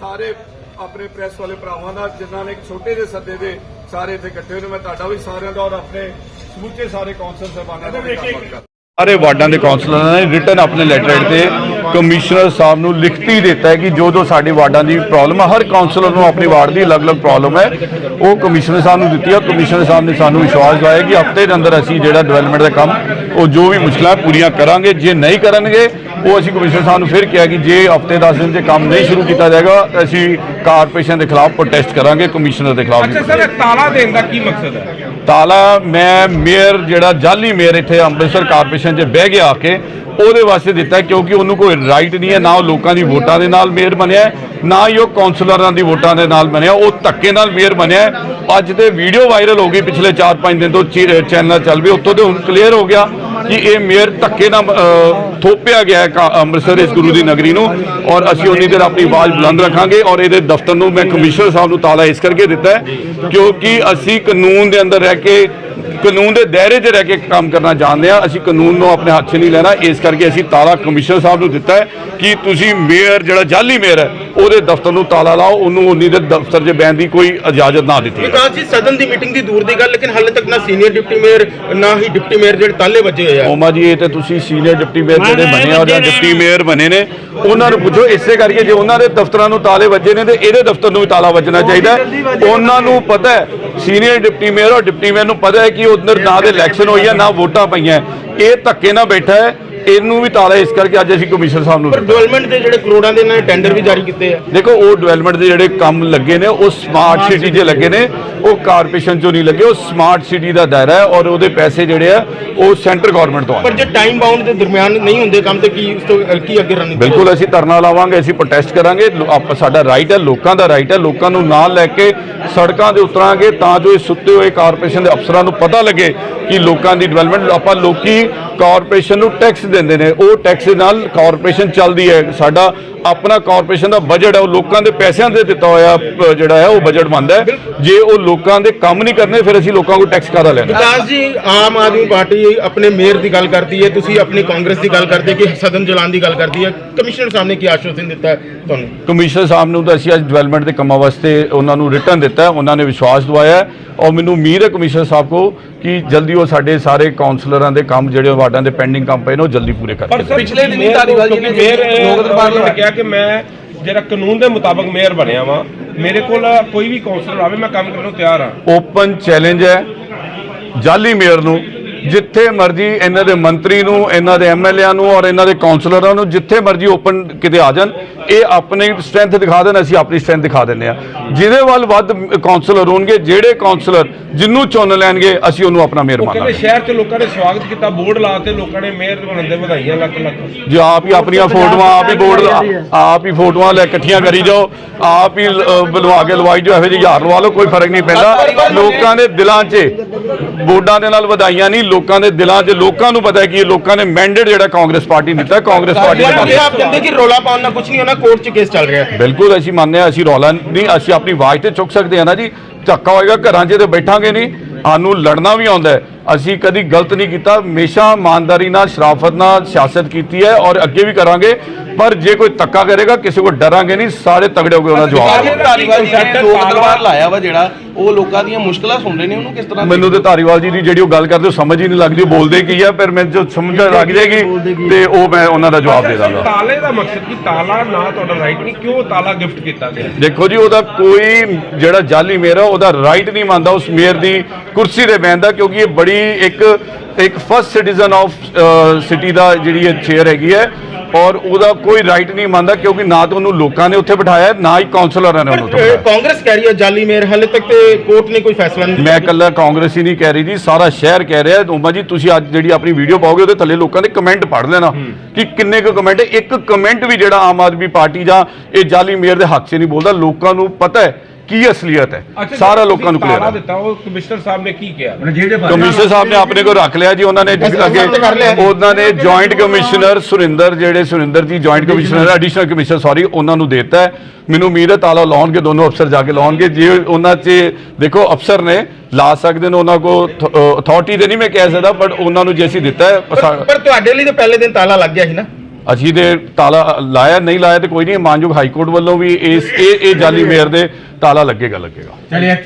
ਸਾਰੇ ਆਪਣੇ ਪ੍ਰੈਸ ਵਾਲੇ ਭਰਾਵਾਂ ਦਾ, ਜਿਨ੍ਹਾਂ ਨੇ ਇੱਕ ਛੋਟੇ ਜਿਹੇ ਸੱਦੇ ਦੇ ਸਾਰੇ ਇੱਥੇ ਇਕੱਠੇ ਹੋਏ ਨੇ, ਮੈਂ ਤੁਹਾਡਾ ਵੀ ਸਾਰਿਆਂ ਦਾ ਔਰ ਆਪਣੇ ਸਮੁੱਚੇ ਸਾਰੇ ਕੌਂਸਲ ਸਾਹਿਬਾਨਾਂ ਦਾ ਵੀ ਧੰਨਵਾਦ ਕਰਦਾ। ਸਾਰੇ ਵਾਰਡਾਂ ਦੇ ਕਾਉਂਸਲਰਾਂ ਨੇ ਰਿਟਨ ਆਪਣੇ ਲੈਟਰ ਤੇ ਕਮਿਸ਼ਨਰ ਸਾਹਿਬ ਨੂੰ ਲਿਖਤੀ ਦਿੱਤਾ ਹੈ ਕਿ ਜੋ ਜੋ ਸਾਡੇ ਵਾਰਡਾਂ ਦੀ ਪ੍ਰੋਬਲਮ ਹੈ ਹਰ ਕਾਉਂਸਲਰ ਨੂੰ ਆਪਣੀ ਵਾਰਡ ਦੀ ਅਲੱਗ-ਅਲੱਗ ਪ੍ਰੋਬਲਮ ਹੈ। ਉਹ ਕਮਿਸ਼ਨਰ ਸਾਹਿਬ ਨੂੰ ਦਿੱਤੀ ਹੈ ਕਮਿਸ਼ਨਰ ਸਾਹਿਬ ਨੇ ਸਾਨੂੰ ਵਿਸ਼ਵਾਸ ਦਿਵਾਇਆ ਕਿ ਹਫ਼ਤੇ ਦੇ ਅੰਦਰ ਅਸੀਂ ਜਿਹੜਾ ਡਿਵੈਲਪਮੈਂਟ ਦਾ ਕੰਮ, ਉਹ ਜੋ ਵੀ ਮੁਸ਼ਕਲਾਂ ਪੂਰੀਆਂ ਕਰਾਂਗੇ, ਜੇ ਨਹੀਂ ਕਰਨਗੇ ਉਹ ਅਸੀਂ ਕਮਿਸ਼ਨਰ ਸਾਹਿਬ ਨੂੰ ਫਿਰ ਕਿਹਾ ਕਿ ਜੇ ਹਫ਼ਤੇ 10 ਦਿਨ 'ਚ ਕੰਮ ਨਹੀਂ ਸ਼ੁਰੂ ਕੀਤਾ ਜਾਏਗਾ ਅਸੀਂ ਕਾਰਪੋਰੇਸ਼ਨ ਦੇ ਖਿਲਾਫ ਪ੍ਰੋਟੈਸਟ ਕਰਾਂਗੇ ਕਮਿਸ਼ਨਰ ਦੇ ਖਿਲਾਫ ਅੱਛਾ ਸਰ ਤਾਲਾ ਦੇਣ ਦਾ ਕੀ ਮਕਸਦ ਹੈ ਤਾਲਾ ਮੈਂ ਮੇਅਰ ਜਿਹੜਾ ਜਾਲੀ ਮੇਅਰ ਇੱਥੇ ਅੰਮ੍ਰਿਤਸਰ ਕਾਰਪੋਰੇਸ਼ਨ 'ਚ ਬਹਿ ਗਿਆ ਆ ਕੇ ਉਹਦੇ ਵਾਸਤੇ ਦਿੱਤਾ ਕਿਉਂਕਿ ਉਹਨੂੰ ਕੋਈ ਰਾਈਟ ਨਹੀਂ ਹੈ ਨਾ ਉਹ ਲੋਕਾਂ ਦੀ ਵੋਟਾਂ ਦੇ ਨਾਲ ਮੇਅਰ ਬਣਿਆ ਨਾ ਹੀ ਉਹ ਕਾਉਂਸਲਰਾਂ ਦੀ ਵੋਟਾਂ ਦੇ ਨਾਲ ਬਣਿਆ ਉਹ ਧੱਕੇ ਨਾਲ ਮੇਅਰ ਬਣਿਆ। ਅੱਜ ਤੇ ਵੀਡੀਓ ਵਾਇਰਲ ਹੋ ਗਈ ਪਿਛਲੇ 4-5 ਦਿਨ ਤੋਂ ਚੈਨਲ ਚੱਲ ਪਏ ਉੱਤੋਂ ਤੇ ਹੁਣ ਕਲੀਅਰ ਹੋ ਗਿਆ ਕਿ ਇਹ ਮੇਅਰ ਧੱਕੇ ਨਾਲ ਥੋਪਿਆ ਗਿਆ ਹੈ ਅੰਮ੍ਰਿਤਸਰ ਇਸ ਗੁਰੂ ਦੀ ਨਗਰੀ ਨੂੰ ਔਰ ਅਸੀਂ ਉਨੀ ਦੇਰ ਆਪਣੀ ਆਵਾਜ਼ ਬੁਲੰਦ ਰੱਖਾਂਗੇ ਔਰ ਇਹਦੇ ਦਫ਼ਤਰ ਨੂੰ ਮੈਂ ਕਮਿਸ਼ਨਰ ਸਾਹਿਬ ਨੂੰ ਤਾਲਾ ਇਸ ਕਰਕੇ ਦਿੱਤਾ ਹੈ ਕਿਉਂਕਿ ਅਸੀਂ ਕਾਨੂੰਨ ਦੇ ਅੰਦਰ ਰਹਿ ਕੇ ਕਾਨੂੰਨ ਦੇ ਦਾਇਰੇ 'ਚ ਰਹਿ ਕੇ ਕੰਮ ਕਰਨਾ ਜਾਣਦੇ ਆ ਅਸੀਂ ਕਾਨੂੰਨ ਨੂੰ ਆਪਣੇ ਹੱਥ 'ਚ ਨਹੀਂ ਲੈਣਾ। ਇਸ ਕਰਕੇ ਅਸੀਂ ਤਾਲਾ ਕਮਿਸ਼ਨਰ ਸਾਹਿਬ ਨੂੰ ਦਿੱਤਾ ਹੈ ਕਿ ਤੁਸੀਂ ਮੇਅਰ ਜਿਹੜਾ ਜਾਲੀ ਮੇਅਰ ਹੈ ਉਹਦੇ ਦਫ਼ਤਰ ਨੂੰ ਤਾਲਾ ਲਾਓ। ਉਹਨੂੰ ਉਨੀ ਦੇ ਦਫ਼ਤਰ 'ਚ ਬੈਣ ਦੀ ਕੋਈ ਇਜਾਜ਼ਤ ਨਾ ਦਿੱਤੀ ਜਾਵੇ। ਵਿਕਾਸ ਜੀ ਸਦਨ ਦੀ ਮੀਟਿੰਗ ਦੀ ਦੂਰ ਦੀ ਗੱਲ ਲੇਕਿਨ ਹਾਲੇ ਤੱਕ ਨਾ ਸੀਨੀਅਰ ਡਿਪਟੀ ਮੇਅਰ ਨਾ ਹੀ ਡਿਪਟੀ ਮੇਅਰ ਜਿਹੜੇ ਤਾਲੇ ਵੱਜੇ ਹੋਏ ਆ। ਓਮਾ ਜੀ ਇਹ ਤੇ ਤੁਸੀਂ ਸੀਨੀਅਰ ਡਿਪਟੀ ਮੇਅਰ ਜਿਹੜੇ ਬਣੇ ਆ ਜਾਂ ਡਿਪਟੀ ਮੇਅਰ ਬਣੇ ਨੇ ਉਹਨਾਂ ਨੂੰ ਪੁੱਛੋ। ਇਸੇ ਕਰਕੇ ਜੇ ਉਹਨਾਂ ਦੇ ਦਫ਼ਤਰਾਂ ਨੂੰ ਤਾਲੇ ਵੱਜੇ ਨੇ ਤੇ ਇਹਦੇ ਦਫ਼ਤਰ ਨੂੰ ਵੀ ਤਾਲਾ ਵੱਜਣਾ ਚਾਹੀਦਾ ਹੈ। ਉਹਨਾਂ ਨੂੰ ਪਤਾ ਹੈ ਸੀਨੀਅਰ ਡਿਪਟੀ ਮੇਅਰ ਔਰ ਡਿਪਟੀ ਮੇਅਰ ਨੂੰ ਪਤਾ ਹੈ ਕਿ ਉਧਰ ਨਾ ਦੇ ਇਲੈਕਸ਼ਨ ਹੋਈ ਹੈ, ਨਾ ਵੋਟਾਂ ਪਈਆਂ ਇਹ ਧੱਕੇ ਨਾਲ ਬੈਠਾ ਹੈ। ਇਹਨੂੰ ਵੀ ਤਾਲਾ ਇਸ ਕਰਕੇ ਅੱਜ ਅਸੀਂ ਕਮਿਸ਼ਨਰ ਸਾਹਿਬ ਨੂੰ ਪਰ ਡਿਵੈਲਪਮੈਂਟ ਦੇ ਜਿਹੜੇ ਕਰੋੜਾਂ ਦੇ ਇਹਨਾਂ ਨੇ ਟੈਂਡਰ ਵੀ ਜਾਰੀ ਕੀਤੇ ਆ। ਦੇਖੋ ਉਹ ਡਿਵੈਲਪਮੈਂਟ ਦੇ ਜਿਹੜੇ ਕੰਮ ਲੱਗੇ ਨੇ ਉਹ ਸਮਾਰਟ ਸਿਟੀ 'ਚ ਲੱਗੇ ਨੇ ਉਹ ਕਾਰਪੋਰੇਸ਼ਨ 'ਚੋਂ ਨਹੀਂ ਲੱਗੇ ਉਹ ਸਮਾਰਟ ਸਿਟੀ ਦਾ ਦਾਇਰਾ ਹੈ ਔਰ ਉਹਦੇ ਪੈਸੇ ਜਿਹੜੇ ਆ ਉਹ ਸੈਂਟਰ ਗਵਰਨਮੈਂਟ ਤੋਂ ਆਏ ਪਰ ਜੇ ਟਾਈਮ ਬਾਉਂਡ ਦੇ ਦਰਮਿਆਨ ਨਹੀਂ ਹੁੰਦੇ ਕੰਮ ਤੇ ਕੀ ਉਸ ਤੋਂ ਕੀ ਅੱਗੇ ਰਣਨੀਤੀ ਬਿਲਕੁਲ ਅਸੀਂ ਧਰਨਾ ਲਾਵਾਂਗੇ ਅਸੀਂ ਪ੍ਰੋਟੈਸਟ ਕਰਾਂਗੇ ਆਪ ਸਾਡਾ ਰਾਈਟ ਹੈ ਲੋਕਾਂ ਦਾ ਰਾਈਟ ਹੈ ਲੋਕਾਂ ਨੂੰ ਨਾਲ ਲੈ ਕੇ ਸੜਕਾਂ ਦੇ ਉਤਰਾਂਗੇ ਤਾਂ ਜੋ ਇਹ ਸੁੱਤੇ ਹੋਏ ਕਾਰਪੋਰੇਸ਼ਨ ਦੇ ਅਫਸਰਾਂ ਨੂੰ ਪਤਾ ਲੱਗੇ ਕਿ ਲੋਕਾਂ ਦੀ ਡਿਵੈਲਪਮੈਂਟ ਆਪਾਂ ਲੋਕੀ ਕਾਰਪੋਰੇਸ਼ਨ ਨੂੰ ਟੈਕਸ ਦਿੰਦੇ ਨੇ ਉਹ ਟੈਕਸ ਦੇ ਨਾਲ ਕਾਰਪੋਰੇਸ਼ਨ ਚੱਲਦੀ ਹੈ ਸਾਡਾ ਆਪਣਾ ਕਾਰਪੋਰੇਸ਼ਨ ਦਾ ਬਜਟ ਹੈ ਉਹ ਲੋਕਾਂ ਦੇ ਪੈਸਿਆਂ ਦੇ ਦਿੱਤਾ ਹੋਇਆ ਜਿਹੜਾ ਹੈ ਉਹ ਬਜਟ ਬਣਦਾ ਹੈ। ਜੇ ਉਹ ਲੋਕਾਂ ਦੇ ਕੰਮ ਨਹੀਂ ਕਰਨੇ ਫਿਰ ਅਸੀਂ ਲੋਕਾਂ ਕੋਲ ਟੈਕਸ ਕਾਹਦਾ ਲੈਣਾ? ਵਿਕਾਸ ਜੀ ਆਮ ਆਦਮੀ ਪਾਰਟੀ ਆਪਣੇ ਮੇਅਰ ਦੀ ਗੱਲ ਕਰਦੀ ਹੈ ਤੁਸੀਂ ਆਪਣੀ ਕਾਂਗਰਸ ਦੀ ਗੱਲ ਕਰਦੇ ਕਿ ਸਦਨ ਜਲਾਉਣ ਦੀ ਗੱਲ ਕਰਦੀ ਹੈ। ਕਮਿਸ਼ਨਰ ਸਾਹਿਬ ਨੇ ਕੀ ਆਸ਼ਵਾਸਨ ਦਿੱਤਾ ਤੁਹਾਨੂੰ? ਕਮਿਸ਼ਨਰ ਸਾਹਿਬ ਨੂੰ ਤਾਂ ਅਸੀਂ ਅੱਜ ਡਿਵੈਲਪਮੈਂਟ ਦੇ ਕੰਮਾਂ ਵਾਸਤੇ ਉਹਨਾਂ ਨੂੰ ਰਿਟਰਨ ਦਿੱਤਾ ਹੈ ਉਹਨਾਂ ਨੇ ਵਿਸ਼ਵਾਸ ਦਿਵਾਇਆ ਹੈ। ਔਰ ਮੈਨੂੰ ਉਮੀਦ ਹੈ ਕਮਿਸ਼ਨਰ ਸਾਹਿਬ ਕੋ ਕਿ ਜਲਦੀ ਉਹ ਸਾਡੇ ਸਾਰੇ ਕਾਉਂਸਲਰਾਂ ਦੇ ਕੰਮ ਜਿਹੜੇ ਵਾਰਡਾਂ ਦੇ ਪੈਂਡਿੰਗ ਕੰਮ ਪਏ ਨੇ ਉਹ ਜਲਦੀ ਪੂਰੇ ਕਰਕੇ ਪਿਛਲੇ ਦਿਨੀ ਧਾਰੀਵਾਲ ਜੀ ਨੇ ਮੇਅਰ ਲੋਕ ਦਰਬਾਰ ਨੇ ਕਿਹਾ ਕਿ ਮੈਂ ਜਿਹੜਾ ਕਾਨੂੰਨ ਦੇ ਮੁਤਾਬਕ ਮੇਅਰ ਬਣਿਆ ਵਾਂ, ਮੇਰੇ ਕੋਲ ਕੋਈ ਵੀ ਕਾਉਂਸਲਰ ਆਵੇ, ਮੈਂ ਕੰਮ ਕਰਨ ਨੂੰ ਤਿਆਰ ਹਾਂ। ਓਪਨ ਚੈਲੰਜ ਹੈ। ਜਾਲੀ ਮੇਅਰ ਨੂੰ ਜਿੱਥੇ ਮਰਜ਼ੀ ਇਹਨਾਂ ਦੇ ਮੰਤਰੀ ਨੂੰ ਇਹਨਾਂ ਦੇ ਐਮਐਲਏਆਂ ਨੂੰ ਔਰ ਇਹਨਾਂ ਦੇ ਕਾਉਂਸਲਰਾਂ ਨੂੰ ਜਿੱਥੇ ਮਰਜ਼ੀ ਓਪਨ ਕਿਤੇ ਆ ਜਾਣ ਇਹ ਆਪਣੀ ਸਟਰੈਂਥ ਦਿਖਾ ਦੇਣ ਅਸੀਂ ਆਪਣੀ ਸਟਰੈਂਥ ਦਿਖਾ ਦਿੰਦੇ ਆ ਜਿਹਦੇ ਵੱਲ ਵੱਧ ਕਾਉਂਸਲਰ ਹੋਣਗੇ ਜਿਹੜੇ ਕਾਉਂਸਲਰ ਜਿੰਨੂੰ ਚੁਣ ਲੈਣਗੇ ਅਸੀਂ ਉਹਨੂੰ ਆਪਣਾ ਮੇਅਰ ਮੰਨਾਂਗੇ ਸ਼ਹਿਰ 'ਚ ਲੋਕਾਂ ਨੇ ਸਵਾਗਤ ਕੀਤਾ ਬੋਰਡ ਲਾਤੇ ਲੋਕਾਂ ਨੇ ਮੇਅਰ ਬਣਨ ਦੇ ਵਧਾਈਆਂ ਲੱਖ ਲੱਖ। ਜੇ ਆਪ ਹੀ ਆਪਣੀਆਂ ਫੋਟੋਆਂ ਆਪ ਹੀ ਬੋਰਡ ਆਪ ਹੀ ਫੋਟੋਆਂ ਲੈ ਇਕੱਠੀਆਂ ਕਰੀ ਜਾਓ ਆਪ ਹੀ ਬੁਲਵਾ ਕੇ ਲਵਾਈ ਜਾਓ ਇਹੋ ਜਿਹੀ ਹਜ਼ਾਰ ਲਵਾ ਲਓ ਕੋਈ ਫ਼ਰਕ ਨਹੀਂ ਪੈਂਦਾ। ਲੋਕਾਂ ਦੇ ਦਿਲਾਂ 'ਚ ਬੋਰਡਾਂ ਦੇ ਨਾਲ ਵਧਾਈਆਂ ਨਹੀਂ ਲੋਕਾਂ ਦੇ ਦਿਲਾਂ 'ਚ ਲੋਕਾਂ ਨੂੰ ਪਤਾ ਹੈ ਕਿ ਇਹ ਲੋਕਾਂ ਨੇ ਮੈਂਡੇਟ ਜਿਹੜਾ ਕਾਂਗਰਸ ਪਾਰਟੀ ਨੇ ਦਿੱਤਾ ਕਾਂਗਰਸ ਪਾਰਟੀ ਇਹ ਆਪ ਕਹਿੰਦੇ ਕਿ ਰੋਲਾ ਪਾਉਣ ਨਾਲ ਕੁਝ ਨਹੀਂ ਹੋਣਾ ਕੋਰਟ 'ਚ ਕੇਸ ਚੱਲ ਰਿਹਾ ਹੈ। ਬਿਲਕੁਲ ਅਸੀਂ ਮੰਨਦੇ ਹਾਂ ਅਸੀਂ ਰੌਲਾ ਨਹੀਂ ਅਸੀਂ ਆਪਣੀ ਆਵਾਜ਼ ਤੇ ਚੁੱਕ ਸਕਦੇ ਹਾਂ ਨਾ ਜੀ। ਧੱਕਾ ਹੋਏਗਾ ਘਰਾਂ 'ਚ ਤੇ ਬੈਠਾਂਗੇ ਨਹੀਂ। ਸਾਨੂੰ ਲੜਨਾ ਵੀ ਆਉਂਦਾ ਹੈ। ਅਸੀਂ ਕਦੀ ਗਲਤ ਨਹੀਂ ਕੀਤਾ। ਹਮੇਸ਼ਾ ਇਮਾਨਦਾਰੀ ਨਾਲ ਸ਼ਰਾਫਤ ਨਾਲ ਸਿਆਸਤ ਕੀਤੀ ਹੈ ਔਰ ਅੱਗੇ ਵੀ ਕਰਾਂਗੇ। ਪਰ ਜੇ ਕੋਈ ਧੱਕਾ ਕਰੇਗਾ ਕਿਸੇ ਕੋ ਡਰਾਂਗੇ ਨਹੀਂ ਸਾਰੇ ਤਗੜੇ ਹੋ ਕੇ ਉਹਨਾਂ ਦਾ ਜਵਾਬ ਦੇਵਾਂਗੇ। ਧਾਰੀਵਾਲ ਜੀ ਨੇ ਲੋਕ ਦਰਬਾਰ ਲਾਇਆ ਵਾ ਜਿਹੜਾ ਉਹ ਲੋਕਾਂ ਦੀਆਂ ਮੁਸ਼ਕਲਾਂ ਸੁਣ ਰਹੇ ਨੇ ਉਹਨੂੰ ਕਿਸ ਤਰ੍ਹਾਂ ਮੈਨੂੰ ਤੇ ਧਾਰੀਵਾਲ ਜੀ ਦੀ ਜਿਹੜੀ ਉਹ ਗੱਲ ਕਰਦੇ ਉਹ ਸਮਝ ਹੀ ਨਹੀਂ ਲੱਗਦੀ ਉਹ ਬੋਲਦੇ ਕੀ ਆ ਫਿਰ ਮੈਨੂੰ ਜੋ ਸਮਝ ਲੱਗ ਜਾਏਗੀ ਤੇ ਉਹ ਮੈਂ ਉਹਨਾਂ ਦਾ ਜਵਾਬ ਦੇ ਦਾਂਗਾ। ਤਾਲੇ ਦਾ ਮਕਸਦ ਕੀ? ਤਾਲਾ ਨਾ ਤੁਹਾਡਾ ਰਾਈਟ ਨਹੀਂ ਕਿਉਂ ਤਾਲਾ ਗਿਫਟ ਕੀਤਾ ਗਿਆ? ਦੇਖੋ ਜੀ ਉਹਦਾ ਕੋਈ ਜਿਹੜਾ ਜਾਲੀ ਮੇਅਰ ਆ ਉਹਦਾ ਰਾਈਟ ਨਹੀਂ ਮੰਨਦਾ ਉਸ ਮੇਅਰ ਦੀ ਕੁਰਸੀ ਤੇ ਬੈਠਦਾ ਕਿਉਂਕਿ ਇਹ ਬੜੀ ਇੱਕ ਇੱਕ ਫਸਟ ਸਿਟੀਜ਼ਨ ਆਫ ਸਿਟੀ ਦਾ ਜਿਹੜੀ ਇਹ ਚੇਅਰ ਹੈਗੀ ਹੈ ਔਰ ਉਹਦਾ ਕੋਈ ਰਾਈਟ ਨਹੀਂ ਮੰਨਦਾ ਕਿਉਂਕਿ ਨਾ ਤਾਂ ਉਹਨੂੰ ਲੋਕਾਂ ਨੇ ਉੱਥੇ ਬਿਠਾਇਆ ਨਾ ਹੀ ਕਾਉਂਸਲਰਾਂ ਨੇ ਉਹਨੂੰ ਉੱਥੇ ਬਿਠਾਇਆ। ਕਾਂਗਰਸ ਕਹਿ ਰਹੀ ਹੈ ਜਾਲੀ ਮੇਅਰ ਹਾਲੇ ਤੱਕ ਤੇ ਕੋਰਟ ਨੇ ਕੋਈ ਫੈਸਲਾ ਨਹੀਂ ਮੈਂ ਇਕੱਲਾ ਕਾਂਗਰਸ ਹੀ ਨਹੀਂ ਕਹਿ ਰਹੀ ਜੀ ਸਾਰਾ ਸ਼ਹਿਰ ਕਹਿ ਰਿਹਾ ਉਮਾ ਜੀ ਤੁਸੀਂ ਅੱਜ ਜਿਹੜੀ ਆਪਣੀ ਵੀਡੀਓ ਪਾਓਗੇ ਉਹਦੇ ਥੱਲੇ ਲੋਕਾਂ ਦੇ ਕਮੈਂਟ ਪੜ੍ਹ ਲੈਣਾ। ਕਿ ਕਿੰਨੇ ਕੁ ਕਮੈਂਟ ਇੱਕ ਕਮੈਂਟ ਵੀ ਜਿਹੜਾ ਆਮ ਆਦਮੀ ਪਾਰਟੀ ਜਾਂ ਇਹ ਜਾਲੀ ਮੇਅਰ ਦੇ ਹੱਕ 'ਚ ਨਹੀਂ ਬੋਲਦਾ ਲੋਕਾਂ ਨੂੰ ਪਤਾ ਹੈ ਕੀ ਅਸਲੀਅਤ ਹੈ? ਸਾਰਾ ਲੋਕਾਂ ਨੂੰ ਕਲੀਅਰ ਹੈ। ਦਿੱਤਾ ਉਹ ਕਮਿਸ਼ਨਰ ਸਾਹਿਬ ਨੇ ਕੀ ਕਿਹਾ? ਕਮਿਸ਼ਨਰ ਸਾਹਿਬ ਨੇ ਆਪਣੇ ਕੋਲ ਰੱਖ ਲਿਆ ਜੀ ਉਹਨਾਂ ਨੇ ਜਿਸ ਅੱਗੇ ਉਹਨਾਂ ਨੇ ਜੁਆਇੰਟ ਕਮਿਸ਼ਨਰ ਸੁਰਿੰਦਰ ਜਿਹੜੇ Surinder ji joint commissioner additional commissioner sorry ਉਹਨਾਂ ਨੂੰ ਦੇਤਾ ਮੈਨੂੰ ਉਮੀਦ ਹੈ ਤਾਲਾ ਲਾਉਣਗੇ ਦੋਨੋਂ ਅਫਸਰ ਜਾ ਕੇ ਲਾਉਣਗੇ। ਜੇ ਉਹਨਾਂ 'ਚ ਦੇਖੋ ਅਫਸਰ ਨੇ ਲਾ ਸਕਦੇ ਨੇ ਉਹਨਾਂ ਕੋ ਅਥਾਰਟੀ ਤੇ ਨਹੀਂ ਮੈਂ ਕਹਿ ਸਕਦਾ ਬਟ ਉਹਨਾਂ ਨੂੰ ਜੇ ਅਸੀਂ ਦਿੱਤਾ ਪਰ ਤੁਹਾਡੇ ਲਈ ਤਾਂ ਪਹਿਲੇ ਦਿਨ ਤਾਲਾ ਲੱਗ ਗਿਆ ਸੀ ਨਾ। ਅਸੀਂ ਦੇ ਤਾਲਾ ਲਾਇਆ, ਨਹੀਂ ਲਾਇਆ ਤੇ ਕੋਈ ਨਹੀਂ, ਮਾਨਯੋਗ ਹਾਈ ਕੋਰਟ ਵੱਲੋਂ ਵੀ ਇਸ ਇਹ ਇਹ ਜਾਲੀ ਮੇਅਰ ਦੇ ਤਾਲਾ ਲੱਗੇਗਾ ਲੱਗੇਗਾ।